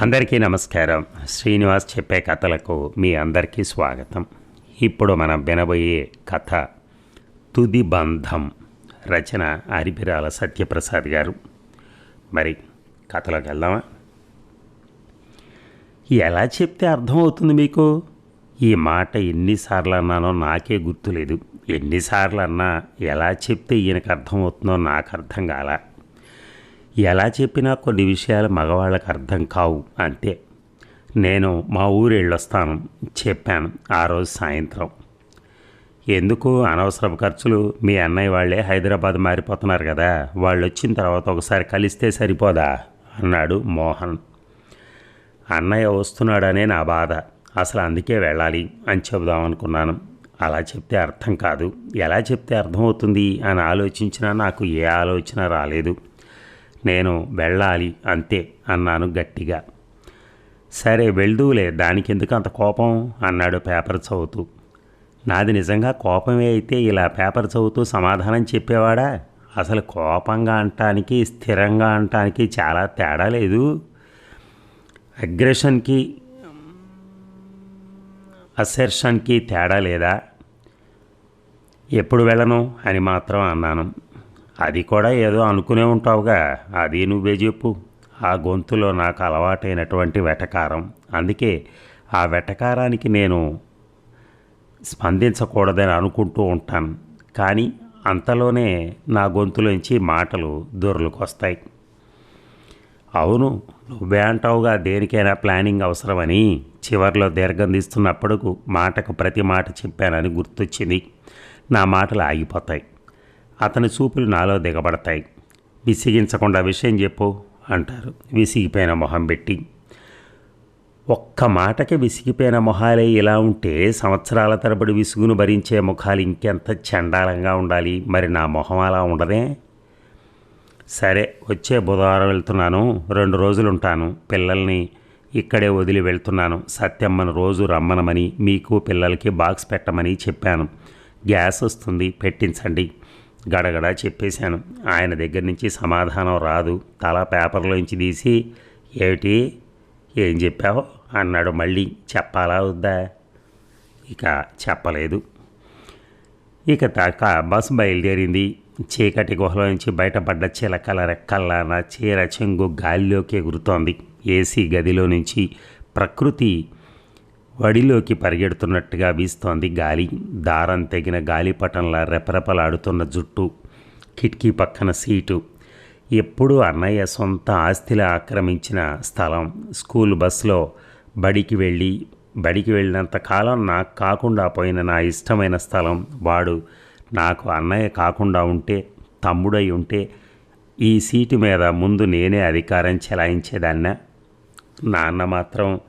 అందరికీ నమస్కారం. శ్రీనివాస్ చెప్పే కథలకు మీ అందరికీ స్వాగతం. ఇప్పుడు మనం వినబోయే కథ తుది బంధం రచన అరిపిరాల సత్యప్రసాద్ గారు. మరి కథలోకి వెళ్దామా? ఎలా చెప్తే అర్థమవుతుంది మీకు? ఈ మాట ఎన్నిసార్లు అన్నానో నాకే గుర్తులేదు. ఎన్నిసార్లు అన్నా ఎలా చెప్తే ఈయనకు అర్థమవుతుందో నాకు అర్థం కాలా? ఎలా చెప్పినా కొన్ని విషయాలు మగవాళ్ళకి అర్థం కావు అంతే. నేను మా ఊరు వెళ్ళొస్తాను చెప్పాను ఆ రోజు సాయంత్రం. ఎందుకు? అనవసరపు ఖర్చులు. మీ అన్నయ్య వాళ్ళే హైదరాబాద్ మారిపోతున్నారు కదా. వాళ్ళు వచ్చిన తర్వాత ఒకసారి కలిస్తే సరిపోదా? అన్నాడు మోహన్. అన్నయ్య వస్తున్నాడనే నా బాధ. అసలు అందుకే వెళ్ళాలి అని చెబుదాం అనుకున్నాను. అలా చెప్తే అర్థం కాదు. ఎలా చెప్తే అర్థమవుతుంది అని ఆలోచించినా నాకు ఏ ఆలోచన రాలేదు. నేను వెళ్ళాలి అంతే అన్నాను గట్టిగా. సరే వెళ్దూలే దానికెందుకు అంత కోపం? అన్నాడు పేపర్ చదువుతూ. నాది నిజంగా కోపమే అయితే ఇలా పేపర్ చదువుతూ సమాధానం చెప్పేవాడా? అసలు కోపంగా అంటానికి స్థిరంగా అంటానికి చాలా తేడా లేదు. అగ్రెషన్కి అసెర్షన్కి తేడా లేదా? ఎప్పుడు వెళ్ళను అని మాత్రం అన్నాను. అది కూడా ఏదో అనుకునే ఉంటావుగా. అది నువ్వే చెప్పు. ఆ గొంతులో నాకు అలవాటైనటువంటి వెటకారం. అందుకే ఆ వెటకారానికి నేను స్పందించకూడదని అనుకుంటూ ఉంటాను. కానీ అంతలోనే నా గొంతులోంచి మాటలు దొరలుకొస్తాయి. అవును నువ్వే అంటావుగా దేనికైనా ప్లానింగ్ అవసరమని చివర్లో దీర్ఘం తీస్తున్నప్పుడు మాటకు ప్రతి మాట చెప్పానని గుర్తొచ్చింది. నా మాటలు ఆగిపోతాయి. అతని చూపులు నాలో దిగబడతాయి. విసిగించకుండా విషయం చెప్పు అంటారు. విసిగిపోయిన మొహం పెట్టి. ఒక్క మాటకి విసిగిపోయిన మొహాలే ఇలా ఉంటే సంవత్సరాల తరబడి విసుగును భరించే ముఖాలు ఇంకెంత చండాలంగా ఉండాలి? మరి నా మొహం అలా ఉండదే? సరే వచ్చే బుధవారం వెళ్తున్నాను. రెండు రోజులు ఉంటాను పిల్లల్ని ఇక్కడే వదిలి వెళ్తున్నాను. సత్యమ్మను రోజు రమ్మనమని మీకు పిల్లలకి బాక్స్ పెట్టమని చెప్పాను. గ్యాస్ వస్తుంది పెట్టించండి. గడగడ చెప్పేశాను. ఆయన దగ్గర నుంచి సమాధానం రాదు. తల పేపర్లోంచి తీసి ఏమిటి? ఏం చెప్పావు? అన్నాడు మళ్ళీ. చెప్పాలా వద్దా? ఇక చెప్పలేదు. ఇక తాక బస్సు బయలుదేరింది. చీకటి గుహలో నుంచి బయటపడ్డ చిలకల రెక్కల్లా నా చీర చెంగు గాలిలోకి ఎగురుతోంది. ఏసీ గదిలో నుంచి ప్రకృతి వడిలోకి పరిగెడుతున్నట్టుగా వీస్తోంది గాలి. దారం తెగిన గాలిపటంలా రెపరెపలాడుతున్న జుట్టు కిటికీ పక్కన సీటు. ఎప్పుడూ అన్నయ్య సొంత ఆస్తిలా ఆక్రమించిన స్థలం. స్కూల్ బస్సులో బడికి వెళ్ళి బడికి వెళ్ళినంత కాలం నాకు కాకుండా పోయిన నా ఇష్టమైన స్థలం వాడు. నాకు అన్నయ్య కాకుండా ఉంటే తమ్ముడై ఉంటే ఈ సీటు మీద ముందు నేనే అధికారం చెలాయించేదాన్న. నాన్న మాత్రం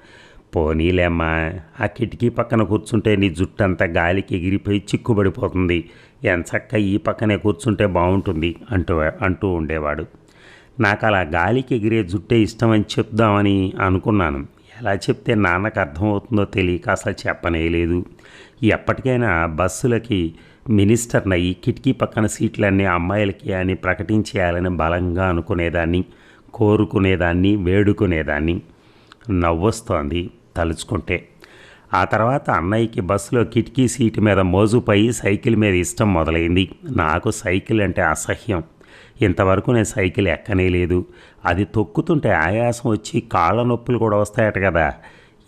పోనీలేమ్మా. ఆ కిటికీ పక్కన కూర్చుంటే నీ జుట్టంతా గాలికి ఎగిరిపోయి చిక్కుబడిపోతుంది. ఎంచక్క ఈ పక్కనే కూర్చుంటే బాగుంటుంది అంటూ అంటూ ఉండేవాడు. నాకు అలా గాలికి ఎగిరే జుట్టే ఇష్టమని చెప్దామని అనుకున్నాను. ఎలా చెప్తే నాన్నకు అర్థమవుతుందో తెలియక అసలు చెప్పనేలేదు ఎప్పటికైనా బస్సులకి మినిస్టర్ని అయ్యి కిటికీ పక్కన సీట్లన్నీ అమ్మాయిలకి అని ప్రకటించేయాలని బలంగా అనుకునేదాన్ని కోరుకునేదాన్ని వేడుకునేదాన్ని. నవ్వొస్తోంది. తలుచుకుంటే. ఆ తర్వాత అన్నయ్యకి బస్సులో కిటికీ సీటు మీద మోజుపై సైకిల్ మీద ఇష్టం మొదలైంది. నాకు సైకిల్ అంటే అసహ్యం. ఇంతవరకు నేను సైకిల్ ఎక్కనే లేదు. అది తొక్కుతుంటే ఆయాసం వచ్చి కాళ్ళ నొప్పులు కూడా వస్తాయట కదా.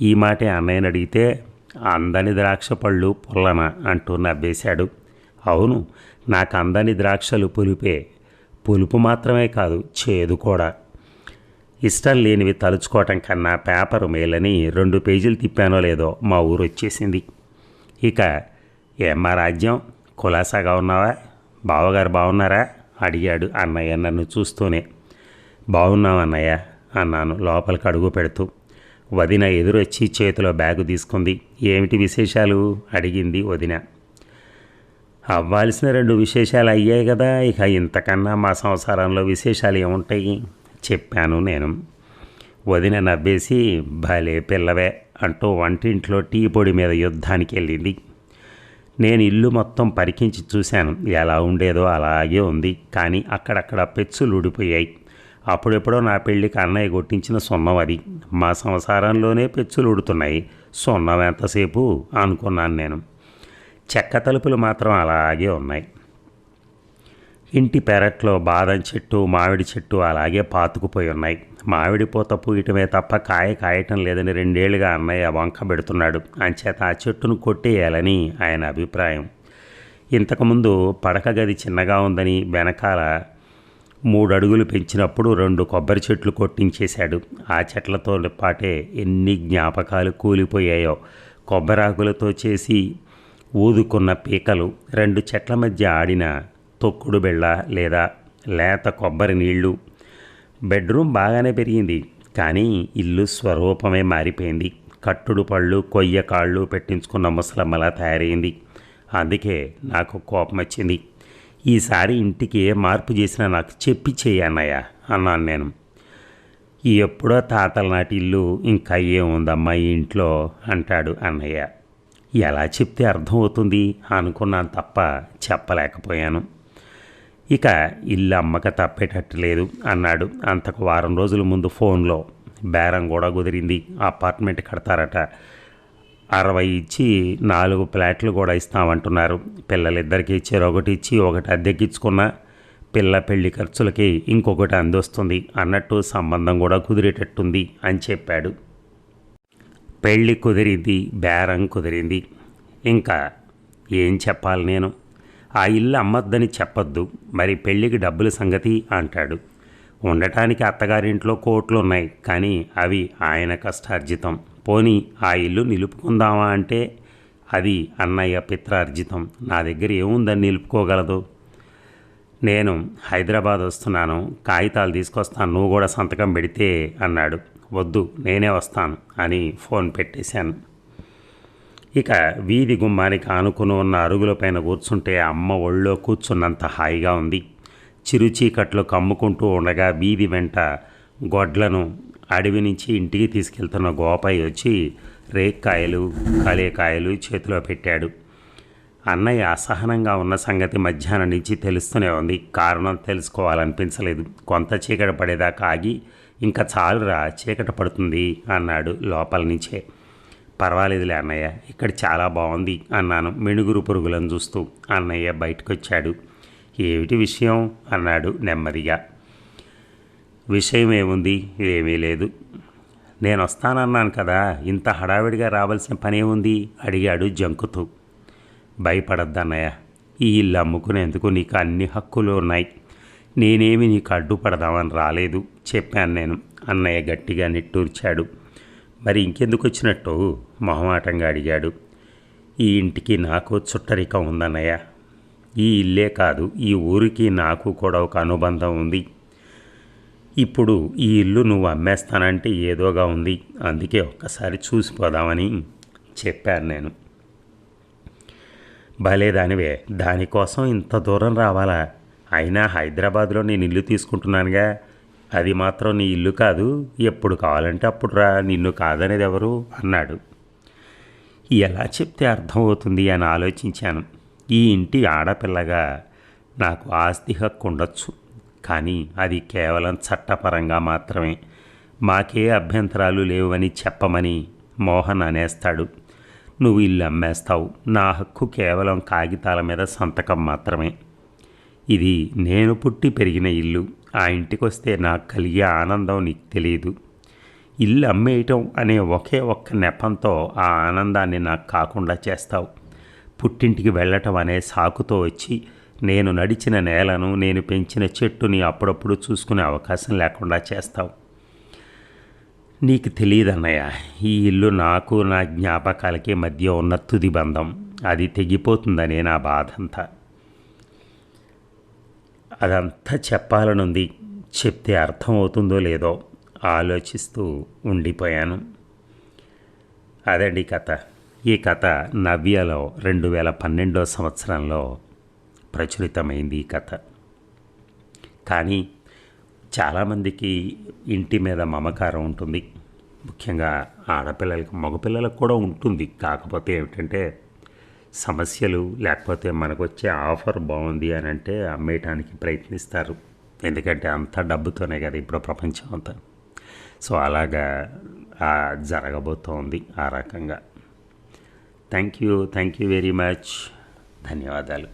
ఈ మాటే అన్నయ్యని అడిగితే అందని ద్రాక్ష పళ్ళు పుల్లన అంటూ నవ్వేశాడు అవును నాకు అందని ద్రాక్షలు పులిపే. పులుపు మాత్రమే కాదు చేదు కూడా. ఇష్టం లేనివి తలుచుకోవటం కన్నా పేపర్ మేలని రెండు పేజీలు తిప్పానో లేదో మా ఊరు వచ్చేసింది. ఇక ఏమ్మా రాజ్యం? కులాసాగా ఉన్నావా? బావగారు బాగున్నారా అడిగాడు అన్నయ్య నన్ను చూస్తూనే. బాగున్నావు అన్నయ్య అన్నాను లోపలికి అడుగు పెడుతూ. వదిన ఎదురొచ్చి చేతిలో బ్యాగు తీసుకుంది. ఏమిటి విశేషాలు? అడిగింది వదిన. అవ్వాల్సిన రెండు విశేషాలు అయ్యాయి కదా ఇక ఇంతకన్నా మా సంసారంలో విశేషాలు ఏముంటాయి? చెప్పాను నేను. వదిన నవ్వేసి భలే పిల్లవే అంటూ వంటింట్లో టీ పొడి మీద యుద్ధానికి వెళ్ళింది. నేను ఇల్లు మొత్తం పరికించి చూశాను. ఎలా ఉండేదో అలాగే ఉంది కానీ అక్కడక్కడ పెచ్చులు ఊడిపోయాయి. అప్పుడెప్పుడో నా పెళ్ళికి అన్నయ్య కొట్టించిన సున్నం అది. మా సంసారంలోనే పెచ్చులు ఉడుతున్నాయి సున్నం ఎంతసేపు అనుకున్నాను నేను. చెక్క తలుపులు మాత్రం అలాగే ఉన్నాయి. ఇంటి పెరట్లో బాదం చెట్టు మామిడి చెట్టు అలాగే పాతుకుపోయి ఉన్నాయి. మామిడి పూత పూయటమే తప్ప కాయ కాయటం లేదని రెండేళ్ళుగా అన్నయ్య వంక పెడుతున్నాడు. అంచేత ఆ చెట్టును కొట్టేయాలని ఆయన అభిప్రాయం. ఇంతకుముందు పడక గది చిన్నగా ఉందని వెనకాల మూడు అడుగులు పెంచినప్పుడు రెండు కొబ్బరి చెట్లు కొట్టించేశాడు. ఆ చెట్లతో పాటే ఎన్ని జ్ఞాపకాలు కూలిపోయాయో. కొబ్బరాకులతో చేసి ఊదుకున్న పీకలు రెండు చెట్ల మధ్య ఆడిన తొక్కుడు బెళ్ళ లేదా లేత కొబ్బరి నీళ్ళు. బెడ్రూమ్ బాగానే పెరిగింది కానీ ఇల్లు స్వరూపమే మారిపోయింది. కట్టుడు పళ్ళు కొయ్య కాళ్ళు పెట్టించుకున్న ముసలమ్మలా తయారైంది. అందుకే నాకు కోపం వచ్చింది. ఈసారి ఇంటికి ఏ మార్పు చేసినా నాకు చెప్పి చేయన్నయ్య అన్నాను నేను. ఎప్పుడో తాతల నాటి ఇల్లు ఇంకా ఏముందమ్మా ఈ ఇంట్లో? అంటాడు అన్నయ్య. ఎలా చెప్తే అర్థమవుతుంది అనుకున్నాను తప్ప చెప్పలేకపోయాను. ఇక ఇల్లు అమ్మక తప్పేటట్టు లేదు అన్నాడు. అంతకు వారం రోజుల ముందు ఫోన్లో బేరం కూడా కుదిరింది. అపార్ట్మెంట్ కడతారట. అరవై ఇచ్చి నాలుగు ఫ్లాట్లు కూడా ఇస్తామంటున్నారు. పిల్లలిద్దరికి ఇచ్చారు ఒకటి ఇచ్చి ఒకటి అద్దెకిచ్చుకున్న పిల్ల పెళ్ళి ఖర్చులకి ఇంకొకటి అందొస్తుంది అన్నట్టు సంబంధం కూడా కుదిరేటట్టుంది అని చెప్పాడు. పెళ్ళి కుదిరింది బేరం కుదిరింది. ఇంకా ఏం చెప్పాలి నేను? ఆ ఇల్లు అమ్మద్దని చెప్పొద్దు మరి పెళ్ళికి డబ్బుల సంగతి అంటాడు. ఉండటానికి అత్తగారింట్లో కోట్లున్నాయి కానీ అవి ఆయన కష్టార్జితం. పోనీ ఆ ఇల్లు నిలుపుకుందామా అంటే అది అన్నయ్య పిత్రార్జితం. నా దగ్గర ఏముందని నిలుపుకోగలదు? నేను హైదరాబాద్ వస్తున్నాను కాగితాలు తీసుకొస్తాను నువ్వు కూడా సంతకం పెడితే అన్నాడు. వద్దు నేనే వస్తాను అని ఫోన్ పెట్టేశాను. ఇక వీధి గుమ్మానికి ఆనుకుని ఉన్న అరుగులపైన కూర్చుంటే అమ్మ ఒళ్ళో కూర్చున్నంత హాయిగా ఉంది. చిరుచీకట్లు కమ్ముకుంటూ ఉండగా వీధి వెంట గొడ్లను అడవి నుంచి ఇంటికి తీసుకెళ్తున్న గోపాయి వచ్చి రేక్కాయలు కలేకాయలు చేతిలో పెట్టాడు. అన్నయ్య అసహనంగా ఉన్న సంగతి మధ్యాహ్నం నుంచి తెలుస్తూనే ఉంది. కారణం తెలుసుకోవాలనిపించలేదు. కొంత చీకటి పడేదాకా ఆగి ఇంకా చాలురా చీకట పడుతుంది అన్నాడు లోపల నుంచే. పర్వాలేదులే అన్నయ్య ఇక్కడ చాలా బాగుంది అన్నాను మెణుగురు పురుగులను చూస్తూ. అన్నయ్య బయటకొచ్చాడు. ఏమిటి విషయం? అన్నాడు నెమ్మదిగా. విషయం ఏముంది? ఏమీ లేదు. నేను వస్తానన్నాను కదా ఇంత హడావిడిగా రావాల్సిన పని ఏముంది? అడిగాడు జంకుతూ. భయపడద్దన్నయ్య ఈ ఇల్లు అమ్ముకునేందుకు నీకు అన్ని హక్కులు ఉన్నాయి. నేనేమి నీకు అడ్డుపడదామని రాలేదు చెప్పాను నేను. అన్నయ్య గట్టిగా నిట్టూర్చాడు. మరి ఇంకెందుకు వచ్చినట్టు మొహమాటంగా అడిగాడు. ఈ ఇంటికి నాకు చుట్టరికం ఉందన్నయ్య. ఈ ఇల్లే కాదు ఈ ఊరికి నాకు కూడా ఒక అనుబంధం ఉంది. ఇప్పుడు ఈ ఇల్లు నువ్వు అమ్మేస్తానంటే ఏదోగా ఉంది. అందుకే ఒక్కసారి చూసిపోదామని చెప్పాను నేను. భలేదానివే దానికోసం ఇంత దూరం రావాలా? అయినా హైదరాబాద్లో నేను ఇల్లు తీసుకుంటున్నానుగా. అది మాత్రం నీ ఇల్లు కాదు ఎప్పుడు కావాలంటే అప్పుడు రా నిన్ను కాదనేది ఎవరు? అన్నాడు. ఎలా చెప్తే అర్థమవుతుంది అని ఆలోచించాను. ఈ ఇంటి ఆడపిల్లగా నాకు ఆస్తి హక్కు ఉండొచ్చు కానీ అది కేవలం చట్టపరంగా మాత్రమే. మాకే అభ్యంతరాలు లేవని చెప్పమని మోహన్ అనేస్తాడు. నువ్వు ఇల్లు అమ్మేస్తావు. నా హక్కు కేవలం కాగితాల మీద సంతకం మాత్రమే. ఇది నేను పుట్టి పెరిగిన ఇల్లు. ఆ ఇంటికి వస్తే నాకు కలిగే ఆనందం నీకు తెలియదు ఇల్లు అమ్మేయటం అనే ఒకే ఒక్క నెపంతో ఆ ఆనందాన్ని నాకు కాకుండా చేస్తావు. పుట్టింటికి వెళ్ళటం అనే సాకుతో వచ్చి నేను నడిచిన నేలను నేను పెంచిన చెట్టుని అప్పుడప్పుడు చూసుకునే అవకాశం లేకుండా చేస్తావు. నీకు తెలియదన్నయ్య ఈ ఇల్లు నాకు నా జ్ఞాపకాలకి మధ్య ఉన్న తుది బంధం. అది తెగిపోతుందనే నా బాధంతా. అదంతా చెప్పాలనుంది. చెప్తే అర్థమవుతుందో లేదో ఆలోచిస్తూ ఉండిపోయాను. అదండి కథ. ఈ కథ నవ్యలో రెండు వేల పన్నెండో సంవత్సరంలో ప్రచురితమైంది ఈ కథ. కానీ చాలామందికి ఇంటి మీద మమకారం ఉంటుంది. ముఖ్యంగా ఆడపిల్లలకి మగపిల్లలకు కూడా ఉంటుంది. కాకపోతే ఏమిటంటే సమస్యలు లేకపోతే మనకు వచ్చే ఆఫర్ బాగుంది అని అంటే అమ్మేయటానికి ప్రయత్నిస్తారు. ఎందుకంటే అంత డబ్బుతోనే కదా ఇప్పుడు ప్రపంచం అంతా. సో అలాగా జరగబోతోంది ఆ రకంగా. Thank you thank you very much ధన్యవాదాలు.